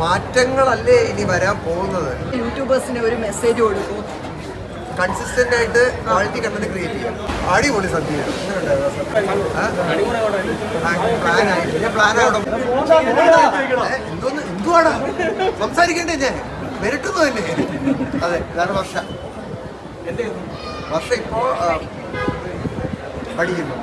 മാറ്റങ്ങളല്ലേ ഇനി വരാൻ പോകുന്നത്? യൂട്യൂബേഴ്സിന് ഒരു മെസ്സേജ് കൊടുക്കും. കൺസിസ്റ്റന്റ് ആയിട്ട് ക്വാളിറ്റി കണ്ടന്റ് ക്രിയേറ്റ് ചെയ്യാം. അടിപൊളി സദ്യ. എന്തോന്ന്? എന്തുവാടാ? സംസാരിക്കണ്ടേ ഞാൻ? വരട്ടുന്നു തന്നെ. അതെ ഇതാണ് വർഷ. വർഷ ഇപ്പോ പഠിക്കുന്നു.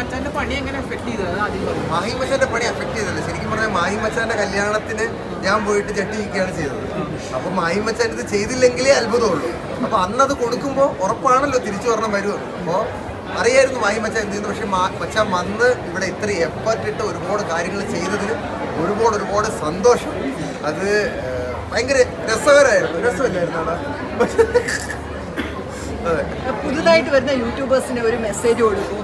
ഈ മാഹിമച്ചാന്റെ പണി എങ്ങനെ എഫക്ട് ചെയ്തത് പറയും മാഹിമച്ചാന്റെ പണി എഫക്ട് ചെയ്തല്ലേ ശരിക്കും പറഞ്ഞാൽ മാഹി മച്ചാന്റെ കല്യാണത്തിന് ഞാൻ പോയിട്ട് ചട്ടി വയ്ക്കുകയാണ് ചെയ്തത്. അപ്പൊ മാഹി മച്ചാൻ ഇത് ചെയ്തില്ലെങ്കിലേ അത്ഭുതമുള്ളൂ. അപ്പൊ അന്നത് കൊടുക്കുമ്പോൾ ഉറപ്പാണല്ലോ തിരിച്ചു പറഞ്ഞാൽ വരുവോ അപ്പോൾ അറിയായിരുന്നു മാഹി മച്ചാൻ എന്ത് ചെയ്യുന്നു പക്ഷെ മച്ച മച്ചാൻ വന്ന് ഇവിടെ ഇത്ര എഫർട്ട് ഇട്ട് ഒരുപാട് കാര്യങ്ങൾ ചെയ്തതിന് ഒരുപാട് ഒരുപാട് സന്തോഷം. അത് ഭയങ്കര രസകരമായിരുന്നു. രസമല്ലായിരുന്നു പുതുതായിട്ട് വരുന്ന യൂട്യൂബേഴ്സിന് ഒരു മെസ്സേജ് കൊടുക്കൂ.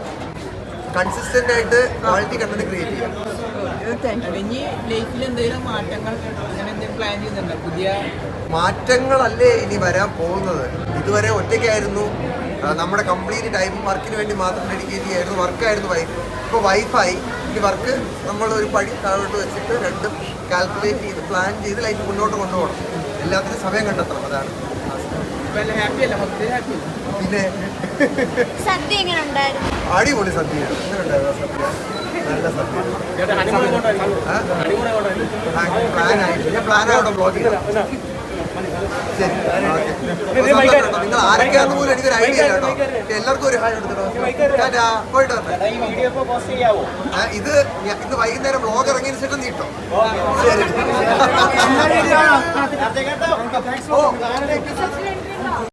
കൺസിസ്റ്റന്റ് ആയിട്ട് ക്വാളിറ്റി കണ്ടന്റ് ക്രിയേറ്റ് ചെയ്യാം. ഇനി ലൈഫിൽ എന്തെങ്കിലും മാറ്റങ്ങൾ അങ്ങനെ എന്തെങ്കിലും പ്ലാൻ ചെയ്യുന്നുണ്ടോ? പുതിയ മാറ്റങ്ങളല്ലേ ഇനി വരാൻ പോകുന്നത്? ഇതുവരെ ഒറ്റയ്ക്കായിരുന്നു. നമ്മുടെ കംപ്ലീറ്റ് ടൈം വർക്കിന് വേണ്ടി മാത്രം ഡെഡിക്കേറ്റ് ചെയ്യായിരുന്നു. വർക്കായിരുന്നു വൈഫ് ഇപ്പോൾ വൈഫായി ഈ വർക്ക് നമ്മൾ ഒരു പടി താഴോട്ട് വെച്ചിട്ട് രണ്ടും കാൽക്കുലേറ്റ് ചെയ്ത് പ്ലാൻ ചെയ്ത് ലൈഫ് മുന്നോട്ട് കൊണ്ടുപോകണം. എല്ലാത്തിനും സമയം കണ്ടെത്തണം. അതാണ്. പിന്നെ സദ്യ എങ്ങനെ ഉണ്ടായിരുന്നു അടിപൊളി സദ്യ എങ്ങനെ ഉണ്ടായിരുന്നു ആ സദ്യ നല്ല സദ്യ പ്ലാൻ ആയിട്ട് ഞാൻ പ്ലാൻ ആയിട്ട് ബ്ലോഗ് നിങ്ങൾ ആരൊക്കെയാന്ന് പോലും എനിക്കൊരു ഐഡിയ ഇല്ല കേട്ടോ എല്ലാവർക്കും ഒരു ഹായ് എടുത്തിട്ടോ ടാറ്റാ പോയിട്ട് ഇത് ഇന്ന് വൈകുന്നേരം ബ്ലോഗ് ഇറങ്ങിയതിന് ശേഷം നീട്ടോ ശരി കേട്ടോ ഓ